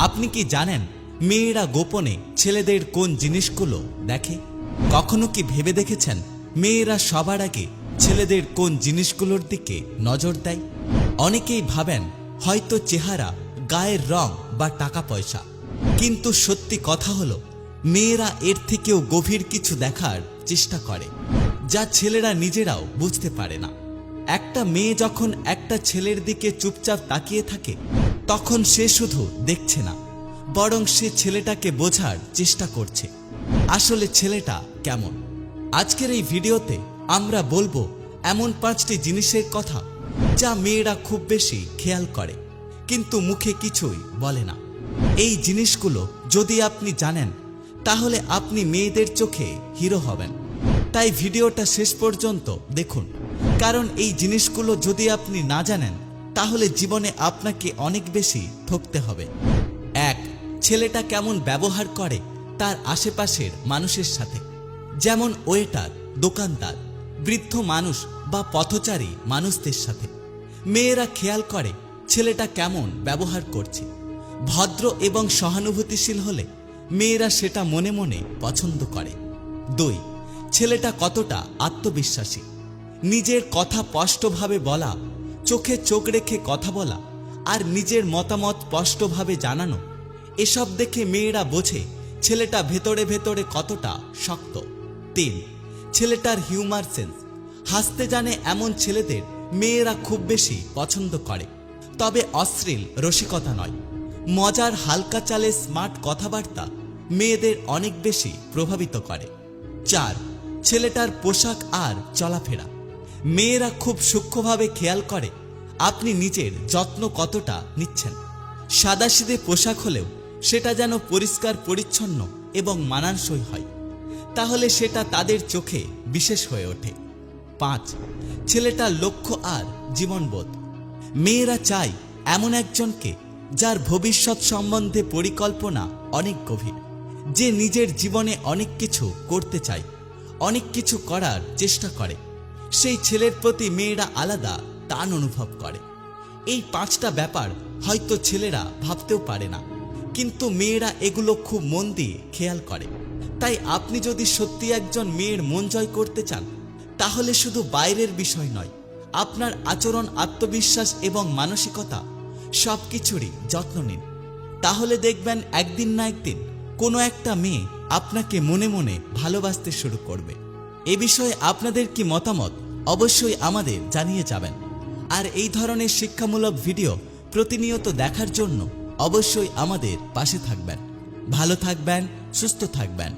আপনি কি জানেন মেয়েরা গোপনে ছেলেদের কোন জিনিসগুলো দেখে? কখনো কি ভেবে দেখেছেন মেয়েরা সবার আগে ছেলেদের কোন জিনিসগুলোর দিকে নজর দেয়? অনেকেই ভাবেন হয়তো চেহারা, গায়ের রং বা টাকা পয়সা। কিন্তু সত্যি কথা হলো, মেয়েরা এর থেকেও গভীর কিছু দেখার চেষ্টা করে, যা ছেলেরা নিজেরাও বুঝতে পারে না। একটা মেয়ে যখন একটা ছেলের দিকে চুপচাপ তাকিয়ে থাকে তখন সে শুধু দেখছে না, বরং সে ছেলেটাকে বোঝার চেষ্টা করছে। আসলে ছেলেটা কেমন? আজকের এই ভিডিওতে আমরা বলব এমন পাঁচটি জিনিসের কথা যা মেয়েরা খুব বেশি খেয়াল করে, কিন্তু মুখে কিছুই বলে না। এই জিনিসগুলো যদি আপনি জানেন, তাহলে আপনি মেয়েদের চোখে হিরো হবেন। তাই ভিডিওটা শেষ পর্যন্ত দেখুন। কারণ এই জিনিসগুলো যদি আপনি না জানেন তাহলে জীবনে আপনাকে অনেক বেশি ঠকতে হবে। এক, ছেলেটা কেমন ব্যবহার করে তার আশেপাশের মানুষের সাথে। যেমন ওয়েটার, দোকানদার, বৃদ্ধ মানুষ বা পথচারী মানুষদের সাথে। মেয়েরা খেয়াল করে ছেলেটা কেমন ব্যবহার করছে। ভদ্র এবং সহানুভূতিশীল হলে মেয়েরা সেটা মনে মনে পছন্দ করে। দুই, ছেলেটা কতটা আত্মবিশ্বাসী। নিজের কথা স্পষ্টভাবে বলা চোখে চোখ রেখে কথা বলা আর নিজের মতামত স্পষ্টভাবে জানানো, এসব দেখে মেয়েরা বোঝে ছেলেটা ভেতরে ভেতরে কতটা শক্ত। তিন, ছেলেটার হিউমার সেন্স। হাসতে জানে এমন ছেলেদের মেয়েরা খুব বেশি পছন্দ করে। তবে অশ্লীল, রসিকতা নয়। মজার হালকা চালে স্মার্ট কথাবার্তা মেয়েদের অনেক বেশি প্রভাবিত করে। চার, ছেলেটার পোশাক আর চলাফেরা। মেয়েরা খুব সূক্ষ্মভাবে খেয়াল করে আপনি নিজের যত্ন কতটা নিচ্ছেন? সাদাসিদে পোশাক হলেও সেটা যেন পরিষ্কার, পরিচ্ছন্ন এবং মানানসই হয়। তাহলে সেটা তাদের চোখে বিশেষ হয়ে ওঠে। পাঁচ, ছেলেটার লক্ষ্য আর জীবনবোধ। মেয়েরা চায় এমন একজনকে যার ভবিষ্যৎ সম্বন্ধে পরিকল্পনা অনেক গভীর। যে নিজের জীবনে অনেক কিছু করতে চায়, অনেক কিছু করার চেষ্টা করে। সেই ছেলের প্রতি মেয়েরা আলাদা টান অনুভব করে। এই পাঁচটা ব্যাপার হয়তো ছেলেরা ভাবতেও পারে না, কিন্তু মেয়েরা এগুলো খুব মন দিয়ে খেয়াল করে। তাই আপনি যদি সত্যি একজন মেয়ের মন জয় করতে চান, তাহলে শুধু বাইরের বিষয় নয়, আপনার আচরণ, আত্মবিশ্বাস এবং মানসিকতা সব কিছুরই যত্ন নিন। তাহলে দেখবেন একদিন না একদিন কোনো একটা মেয়ে আপনাকে মনে মনে ভালোবাসতে শুরু করবে। এ বিষয়ে আপনাদের কি মতামত অবশ্যই আমাদের জানিয়ে যাবেন। আর এই ধরনের শিক্ষামূলক ভিডিও প্রতিনিয়ত দেখার জন্য অবশ্যই আমাদের পাশে থাকবেন। ভালো থাকবেন, সুস্থ থাকবেন।